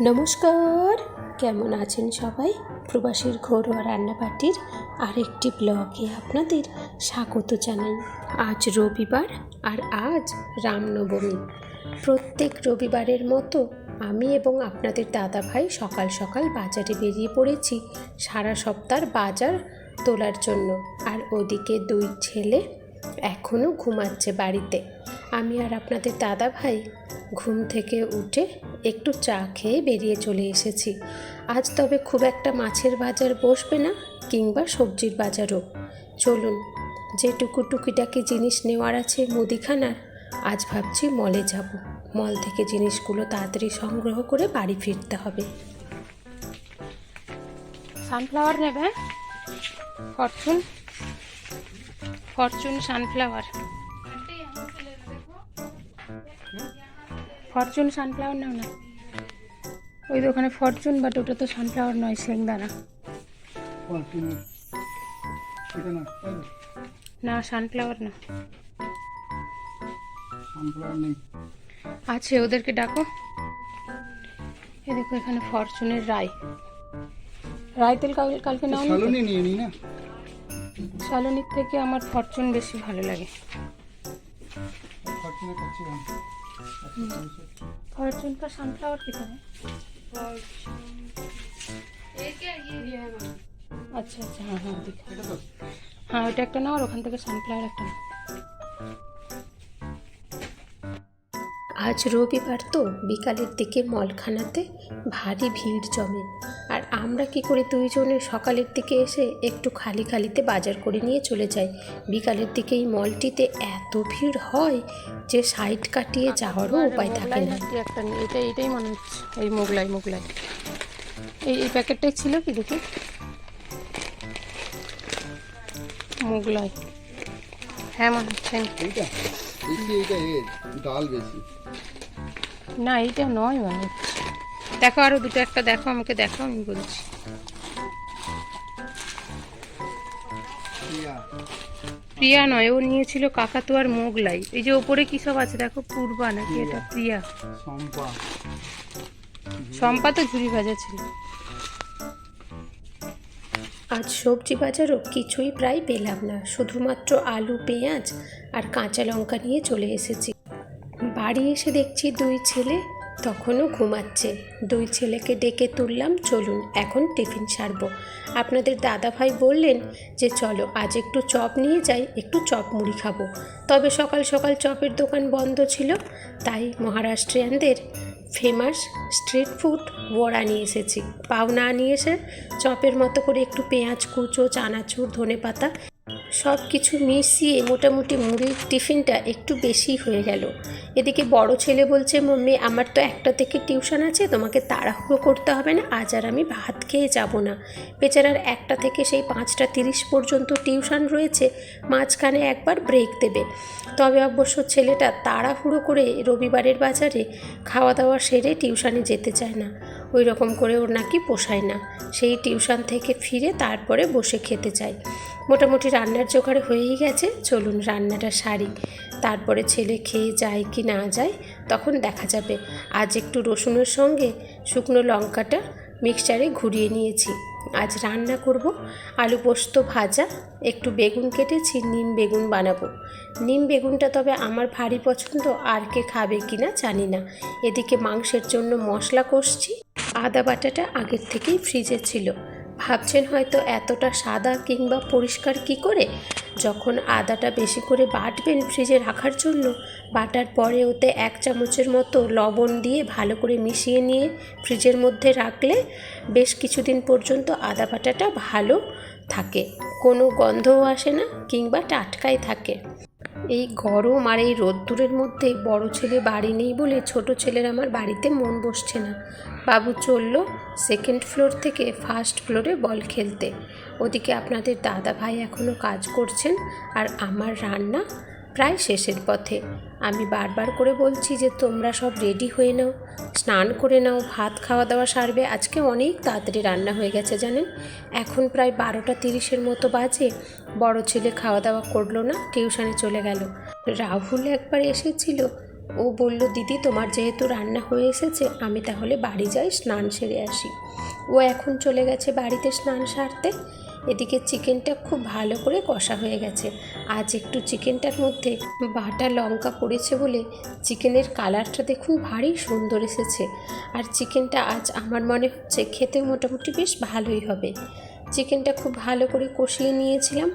নমস্কার, কেমন আছেন সবাই? প্রবাসীর ঘরোয়া রান্নাবাটির আরেকটি ব্লগে আপনাদের স্বাগত জানাই। আজ রবিবার আর আজ রামনবমী। প্রত্যেক রবিবারের মতো আমি এবং আপনাদের দাদা ভাই সকাল সকাল বাজারে বেরিয়ে পড়েছি সারা সপ্তাহের বাজার তোলার জন্য। আর ওদিকে দুই ছেলে এখনও ঘুমাচ্ছে বাড়িতে। আমি আর আপনাদের দাদা ভাই ঘুম থেকে উঠে একটু চা খেয়ে বেরিয়ে চলে এসেছি। আজ তবে খুব একটা মাছের বাজার বসবে না কিংবা সবজির বাজারও। চলুন, যেটুকু টুকিটাকি জিনিস নেওয়ার আছে মুদিখানার, আজ ভাবছি মলে যাব। মল থেকে জিনিসগুলো তাড়াতাড়ি সংগ্রহ করে বাড়ি ফিরতে হবে। সানফ্লাওয়ার নেবে? Fortune? Fortune sunflower. Fortune sunflower নাও না? ওই দোকানে ফরচুন বাট ওটা তো সানফ্লাওয়ার নয় সেংদানা না। সানফ্লাওয়ার না আছে ওদেরকে ডাকো। এ দেখো এখানে ফরচুনের রায় রায় তেল কাল- কালকে নাও সালনি নিয়ে নি না? সালনির থেকে আমার ফরচুন বেশি ভালো লাগে। ফরচুনে খাচ্ছি ভালো फॉर्चून का सनफ्लावर कितना है আচ্ছা আচ্ছা হ্যাঁ হ্যাঁ দিখা এটা তো হ্যাঁ ওইটা একটা নাও আর ওখান থেকে সানফ্লাওয়ার একটা নাও আজ রবিবার তো বিকালের দিকে মলখানাতে ভারী ভিড় জমে আর আমরা কি করি দুইজনে সকালের দিকে এসে একটু খালি খালিতে বাজার করে নিয়ে চলে যাই। বিকালের দিকে এই মলটিতে এত ভিড় হয় যে সাইড কাটিয়ে যাওয়ারও উপায় থাকে না। একটা নেই এটা এটাই মনে হচ্ছে। এই মোগলাই মোগলাই। এই এই প্যাকেটটাই ছিল কি দেখি? মোগলাই। হ্যাঁ মনে হচ্ছে। এইটা? এইটা এর ডাল বেশি না এইটা নয় মনে হচ্ছে। দেখো আরও দুটো একটা দেখো আমাকে দেখো আমি বলছি। প্রিয়া। প্রিয়া নয় ও নিয়েছিল কাকাতুয়ার মোগলাই। এই যে ওপরে কি সব আছে? দেখো পূর্বা নাকি এটা? প্রিয়া। সম্পা সম্পা তো ঝুড়ি ভাজা ছিল। আজ সবজি বাজারও কিছুই প্রায় পেলাম না। শুধুমাত্র আলু পেঁয়াজ আর কাঁচা লঙ্কা নিয়ে চলে এসেছি। বাড়ি এসে দেখছি দুই ছেলে তখনও ঘুমাচ্ছে। দুই ছেলেকে ডেকে তুললাম, চলুন এখন টিফিন সারবো। আপনাদের দাদাভাই বললেন যে, চলো, আজ একটু চপ নিয়ে যাই, একটু চপ মুড়ি খাব। তবে সকাল সকাল চপের দোকান বন্ধ ছিল, তাই মহারাষ্ট্রিয়ানদের ফেমাস স্ট্রিট ফুড বড়া নিয়ে এসেছি। পাও না নিয়ে এসে চপের মতো করে একটু পেঁয়াজ কুচো, চানাচুর ধনে পাতা সব কিছু মিশিয়ে মোটামুটি মুড়ির টিফিনটা একটু বেশি হয়ে গেল। এদিকে বড় ছেলে বলছে, মম্মি, আমার তো একটা থেকে টিউশন আছে, তোমাকে তাড়াহুড়ো করতে হবে না, আজ আর আমি ভাত খেয়ে যাব না। বেচারার একটা থেকে সেই পাঁচটা তিরিশ পর্যন্ত টিউশন রয়েছে, মাঝখানে একবার ব্রেক দেবে। তবে অবশ্য ছেলেটা তাড়াহুড়ো করে রবিবারের বাজারে খাওয়া দাওয়া সেরে টিউশনে যেতে চায় না। ওই রকম করে ওর নাকি পোষায় না। সেই টিউশন থেকে ফিরে তারপরে বসে খেতে চায় মোটামুটি রান্নার জোগাড় হয়েই গেছে, চলুন রান্নাটা সারি। তারপরে ছেলে খেয়ে যায় কি না যায়, তখন দেখা যাবে। আজ একটু রসুনের সঙ্গে শুকনো লঙ্কাটা মিক্সচারে ঘুরিয়ে নিয়েছি। আজ রান্না করব আলু পোস্ত ভাজা, একটু বেগুন কেটেছি, নিম বেগুন বানাবো। নিম বেগুনটা তবে আমার ভারী পছন্দ, আর কে খাবে কি না জানি না। এদিকে মাংসের জন্য মশলা কষছি আদা বাটাটা আগের থেকেই ফ্রিজে ছিল। ভাবছেন হয়তো এতটা সাদা কিংবা পরিষ্কার কি করে? যখন আদাটা বেশি করে বাটবেন ফ্রিজে রাখার জন্য, বাটার পরে ওতে এক চামচের মতো লবণ দিয়ে ভালো করে মিশিয়ে নিয়ে ফ্রিজের মধ্যে রাখলে বেশ কিছুদিন পর্যন্ত আদা বাটাটা ভালো থাকে। কোনো গন্ধও আসে না কিংবা টাটকাই থাকে। এই গরম আর এই রোদ্দুরের মধ্যে বড় ছেলে বাড়ি নেই বলে ছোট ছেলের আমার বাড়িতে মন বসছে না। বাবু চলল সেকেন্ড ফ্লোর থেকে ফার্স্ট ফ্লোরে বল খেলতে। ওদিকে আপনাদের দাদা ভাই এখনও কাজ করছেন আর আমার রান্না প্রায় শেষের পথে। আমি বারবার করে বলছি যে, তোমরা সব রেডি হয়ে নাও, স্নান করে নাও, ভাত খাওয়া দাওয়া সারবে। আজকে অনেক তাড়াতাড়ি রান্না হয়ে গেছে জানেন। এখন প্রায় বারোটা তিরিশের মতো বাজে, বড় ছেলে খাওয়া দাওয়া করল না, টিউশনে চলে গেল। রাহুল একবার এসেছিল ও বলল, দিদি, তোমার যেহেতু রান্না হয়ে এসেছে, আমি তাহলে বাড়ি যাই, স্নান সেরে আসি। ও এখন চলে গেছে বাড়িতে স্নান সারতে। এদিকে চিকেনটা খুব ভালো করে কষা হয়ে গেছে। আজ একটু চিকেনটার মধ্যে বাটা লঙ্কা পড়েছে বলে চিকেনের কালারটা দেখুন ভারী সুন্দর এসেছে। আর চিকেনটা আজ আমার মনে হচ্ছে খেতে মোটামুটি বেশ ভালোই হবে। চিকেনটা খুব ভালো করে কষিয়ে নিয়েছিলাম।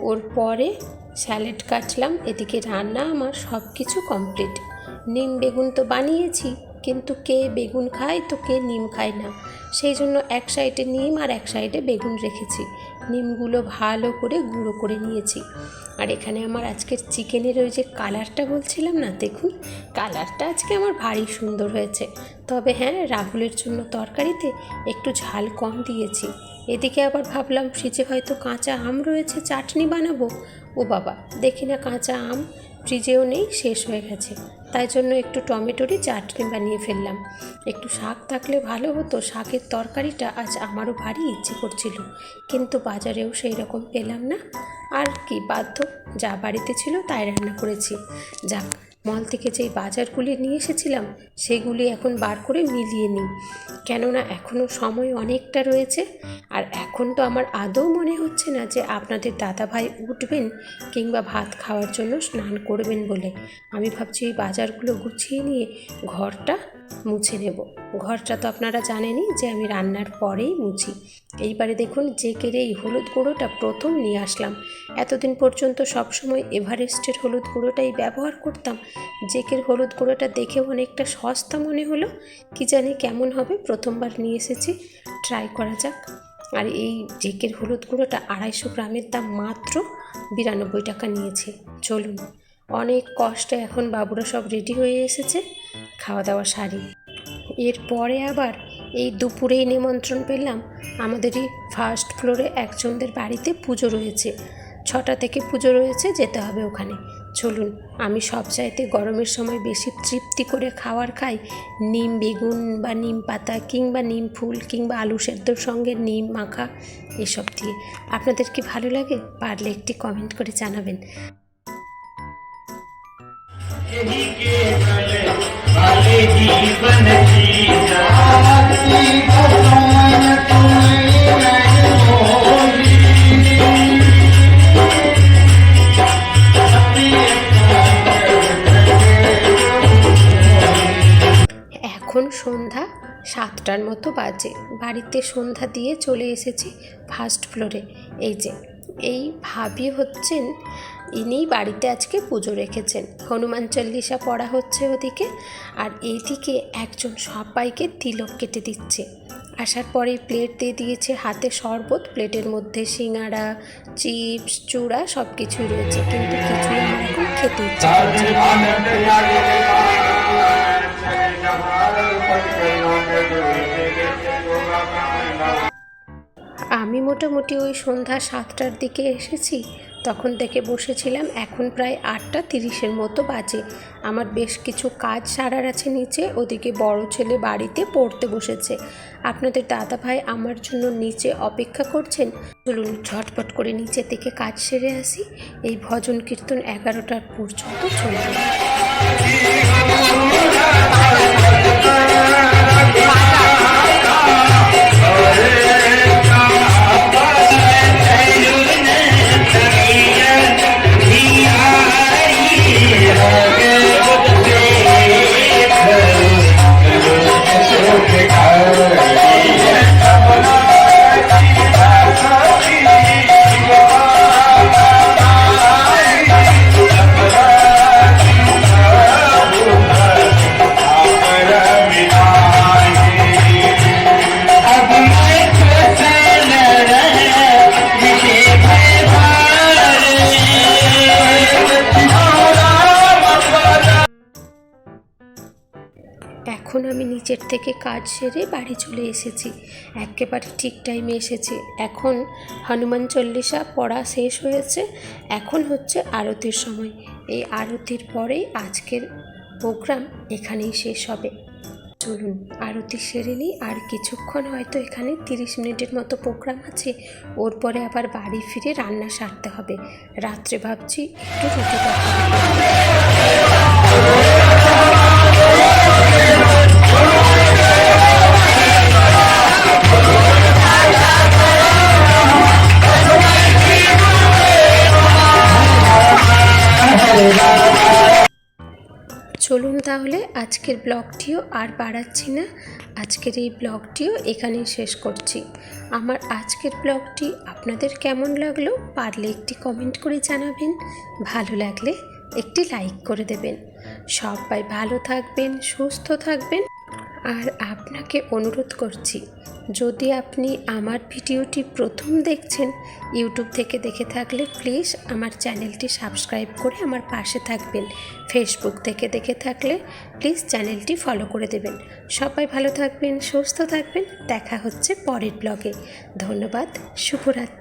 ওর পরে স্যালাড কাটলাম। এদিকে রান্না আমার সব কিছু কমপ্লিট। নিম বেগুন তো বানিয়েছি, কিন্তু কে বেগুন খায় তো কে নিম খায় না। সেই জন্য এক সাইডে নিম আর এক সাইডে বেগুন রেখেছি। নিমগুলো ভালো করে গুঁড়ো করে নিয়েছি। আর এখানে আমার আজকের চিকেনের ওই যে কালারটা বলছিলাম না, দেখুন, কালারটা আজকে আমার ভারী সুন্দর হয়েছে। তবে হ্যাঁ রাহুলের জন্য তরকারিতে একটু ঝাল কম দিয়েছি। এদিকে আবার ভাবলাম, ফ্রিজে হয়তো কাঁচা আম রয়েছে, চাটনি বানাবো। ও বাবা, দেখি না কাঁচা আম ফ্রিজেও নেই, শেষ হয়ে গেছে। তাই জন্য একটু টমেটোরই চাটনি বানিয়ে ফেললাম। একটু শাক থাকলে ভালো হতো, শাকের তরকারিটা আজ আমারও ভারী ইচ্ছে করছিল, কিন্তু বাজারেও সেই রকম পেলাম না। আর কি, বাধ্য, যা বাড়িতে ছিল তাই রান্না করেছি। যাক মল থেকে যেই বাজারগুলি নিয়ে এসেছিলাম, সেগুলি এখন বার করে মিলিয়ে নিই। কেননা এখনও সময় অনেকটা রয়েছে, আর এখন তো আমার আদৌ মনে হচ্ছে না যে আপনাদের দাদাভাই উঠবেন কিংবা ভাত খাওয়ার জন্য স্নান করবেন বলে। আমি ভাবছি এই বাজারগুলো গুছিয়ে নিয়ে ঘরটা মুছে নেব। ঘরটা তো আপনারা জানেনই যে আমি রান্নার পরেই মুছি। এইবারে দেখুন জেকের এই হলুদ গুঁড়োটা প্রথম নিয়ে আসলাম। এতদিন পর্যন্ত সবসময় এভারেস্টের হলুদ গুঁড়োটাই ব্যবহার করতাম। জেকের হলুদ গুঁড়োটা দেখেও অনেকটা সস্তা মনে হলো। কি জানি কেমন হবে, প্রথমবার নিয়ে এসেছি। ট্রাই করা যাক। আর এই জেকের হলুদ গুঁড়োটা আড়াইশো গ্রামের দাম মাত্র বিরানব্বই টাকা নিয়েছে। চলুন। অনেক কষ্টে এখন বাবুরা সব রেডি হয়ে এসেছে খাওয়া দাওয়া সারি। এরপরে আবার এই দুপুরেই নিমন্ত্রণ পেলাম আমাদেরই ফার্স্ট ফ্লোরে একজনদের বাড়িতে পুজো রয়েছে। ছটা থেকে পুজো রয়েছে, যেতে হবে ওখানে। চলুন, আমি সব চাইতে গরমের সময় বেশি তৃপ্তি করে খাওয়ার খাই নিম বেগুন বা নিম পাতা কিংবা নিম ফুল কিংবা আলু সেদ্ধর সঙ্গে নিম মাখা, এসব দিয়ে। আপনাদের কি ভালো লাগে? পারলে একটি কমেন্ট করে জানাবেন। এখন সন্ধ্যা সাতটার মতো বাজে। বাড়িতে সন্ধ্যা দিয়ে চলে এসেছি ফার্স্ট ফ্লোরে এই যে, এই ভাবি হচ্ছেন ইনি বাড়িতে আজকে পুজো রেখেছেন। হনুমান চল্লিশা পড়া হচ্ছে ওদিকে, আর এইদিকে একজন সবাইকে তিলক কেটে দিচ্ছে। আসার পরে প্লেট দিয়ে দিয়েছে হাতে শরবত, প্লেটের মধ্যে সিঙ্গাড়া চিপস, চূড়া সব কিছুই রয়েছে, কিন্তু কিছুই আমার খেতে আমি মোটামুটি ওই সন্ধ্যা সাতটার দিকে এসেছি তখন থেকে বসেছিলাম, এখন প্রায় আটটা তিরিশের মতো বাজে। আমার বেশ কিছু কাজ সারার আছে নিচে, ওদিকে বড় ছেলে বাড়িতে পড়তে বসেছে। আপনাদের দাদা ভাই আমার জন্য নিচে অপেক্ষা করছেন? চলুন ঝটপট করে নিচে থেকে কাজ সেরে আসি। এই ভজন কীর্তন এগারোটার পর্যন্ত চলবে। এখন আমি নিচের থেকে কাজ সেরে বাড়ি চলে এসেছি। একেবারে ঠিক টাইমে এসেছি। এখন হনুমান চল্লিশা পড়া শেষ হয়েছে। এখন হচ্ছে আরতির সময়। এই আরতির পরেই আজকের প্রোগ্রাম এখানেই শেষ হবে। চলুন, আরতি সেরে নিই। আর কিছুক্ষণ হয়তো এখানে তিরিশ মিনিটের মতো প্রোগ্রাম আছে। ওর পরে আবার বাড়ি ফিরে রান্না সারতে হবে। রাত্রে ভাবছি একটু রুটি চলুন তাহলে আজকের ব্লগটিও আর বাড়াচ্ছি না। আজকের এই ব্লগটিও এখানেই শেষ করছি। আমার আজকের ব্লগটি আপনাদের কেমন লাগল পারলে একটি কমেন্ট করে জানাবেন। ভালো লাগলে একটি লাইক করে দেবেন। সবাই ভালো থাকবেন, সুস্থ থাকবেন। আর আপনাকে অনুরোধ করছি, যদি আপনি আমার ভিডিওটি প্রথম দেখছেন, ইউটিউব থেকে দেখে থাকলে প্লিজ আমার চ্যানেলটি সাবস্ক্রাইব করে আমার পাশে থাকবেন। ফেসবুক থেকে দেখে থাকলে প্লিজ চ্যানেলটি ফলো করে দেবেন। সবাই ভালো থাকবেন, সুস্থ থাকবেন। দেখা হচ্ছে পরের ব্লগে ধন্যবাদ, শুভরাত্রি।